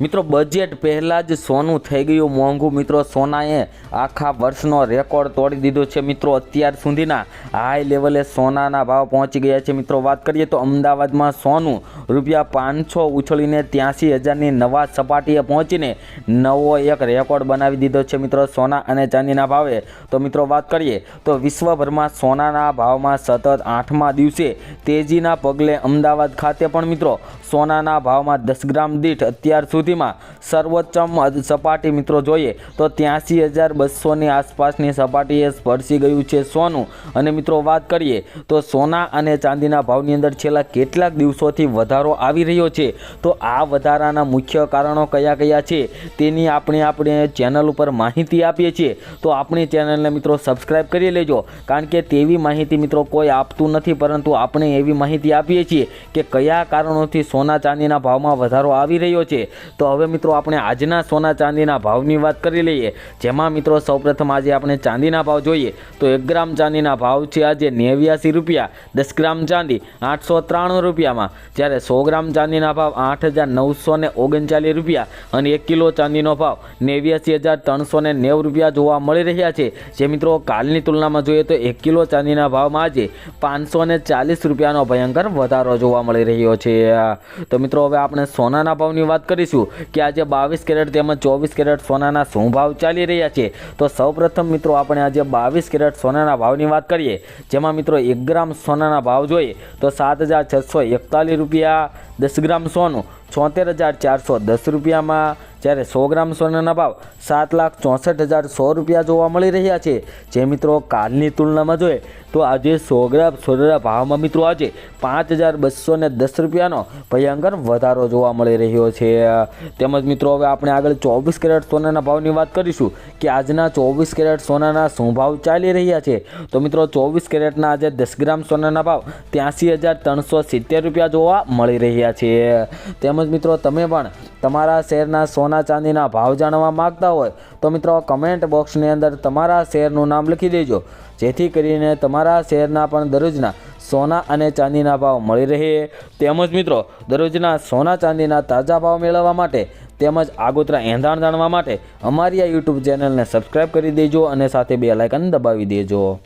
મિત્રો બજેટ પહેલાં જ સોનું થઈ ગયું મોંઘું. મિત્રો, સોનાએ આખા વર્ષનો રેકોર્ડ તોડી દીધો છે. મિત્રો, અત્યાર સુધીના હાઈ લેવલે સોનાના ભાવ પહોંચી ગયા છે. મિત્રો, વાત કરીએ તો અમદાવાદમાં સોનું રૂપિયા પાંચસો ઉછળીને ત્યાંસી હજારની નવા સપાટીએ પહોંચીને નવો એક રેકોર્ડ બનાવી દીધો છે. મિત્રો, સોના અને ચાંદીના ભાવે. તો મિત્રો, વાત કરીએ તો વિશ્વભરમાં સોનાના ભાવમાં સતત આઠમા દિવસે તેજીના પગલે અમદાવાદ ખાતે પણ મિત્રો, સોનાના ભાવમાં દસ ગ્રામ દીઠ અત્યાર સુધીમાં સર્વોચ્ચમ સપાટી મિત્રો જોઈએ તો ત્યાંસી હજાર બસોની આસપાસની સપાટીએ સ્પર્શી ગયું છે સોનું. અને મિત્રો વાત કરીએ તો સોના અને ચાંદીના ભાવની અંદર છેલ્લા કેટલાક દિવસોથી વધારો આવી રહ્યો છે. તો આ વધારાના મુખ્ય કારણો કયા કયા છે તેની આપણે આપણે ચેનલ ઉપર માહિતી આપીએ છીએ. તો આપણી ચેનલને મિત્રો સબસ્ક્રાઈબ કરી લેજો. કારણ કે તેવી માહિતી મિત્રો કોઈ આપતું નથી, પરંતુ આપણે એવી માહિતી આપીએ છીએ કે કયા કારણોથી સોના ચાંદીના ભાવમાં વધારો આવી રહ્યો છે. તો હવે મિત્રો આપણે આજના સોના ચાંદીના ભાવની વાત કરી લઈએ. જેમાં મિત્રો સૌપ્રથમ આજે આપણે ચાંદીના ભાવ જોઈએ. તો એક ગ્રામ ચાંદીના ભાવ છે આજે નેવ્યાસી રૂપિયા, દસ ગ્રામ ચાંદી આઠસો ત્રાણું રૂપિયામાં. જ્યારે સો ગ્રામ ચાંદીના ભાવ આઠ હજાર નવસો ને ઓગણચાલીસ રૂપિયા અને એક કિલો ચાંદીનો ભાવ નેવ્યાસી હજાર ત્રણસો ને નેવું રૂપિયા જોવા મળી રહ્યા છે. જે મિત્રો કાલની તુલનામાં જોઈએ તો એક કિલો ચાંદીના ભાવમાં આજે પાંચસો ને ચાલીસ રૂપિયાનો ભયંકર વધારો જોવા મળી રહ્યો છે. તો મિત્રો હવે આપણે સોનાના ભાવની વાત કરીશું. કે આજે બાવીસ કેરેટ તેમજ ચોવીસ કેરેટ સોનાના શું ભાવ ચાલી રહ્યા છે? તો સૌપ્રથમ મિત્રો આપણે આજે બાવીસ કેરેટ સોનાના ભાવની વાત કરીએ. જેમાં મિત્રો એક ગ્રામ સોનાના ભાવ જોઈએ તો સાત હજાર છસો એકતાલીસ રૂપિયા દસ ગ્રામ સોનું, છોતેર હજાર ચારસો દસ રૂપિયામાં જ્યારે સો ગ્રામ સોનાના ભાવ સાત લાખ ચોસઠ હજાર સો રૂપિયા જોવા મળી રહ્યા છે. જે મિત્રો કાલની તુલનામાં જોઈએ તો આજે સો ગ્રામ સોનાના ભાવમાં મિત્રો આજે પાંચ હજાર બસો ને દસ રૂપિયાનો ભયંકર વધારો જોવા મળી રહ્યો છે. તેમજ મિત્રો હવે આપણે આગળ ચોવીસ કેરેટ સોનાના ભાવની વાત કરીશું કે આજના ચોવીસ કેરેટ સોનાના શું ભાવ ચાલી રહ્યા છે? તો મિત્રો ચોવીસ કેરેટના આજે દસ ગ્રામ સોનાના ભાવ ત્યાંસી હજાર ત્રણસો સિત્તેર રૂપિયા જોવા મળી રહ્યા છે. તેમજ મિત્રો તમે પણ તમારા શેરના સોના ચાંદીના ભાવ જાણવા માગતા હોય તો મિત્રો કમેન્ટ બોક્સની અંદર તમારા શેરનું નામ લખી દેજો. જેથી કરીને તમારા શહેરના પણ દરરોજના સોના અને ચાંદીના ભાવ મળી રહે. તેમજ મિત્રો, દરરોજના સોના ચાંદીના તાજા ભાવ મેળવવા માટે તેમજ આગોતરા એંધાણ જાણવા માટે અમારી આ યુટ્યુબ ચેનલને સબસ્ક્રાઈબ કરી દેજો અને સાથે બે લાઇકન દબાવી દેજો.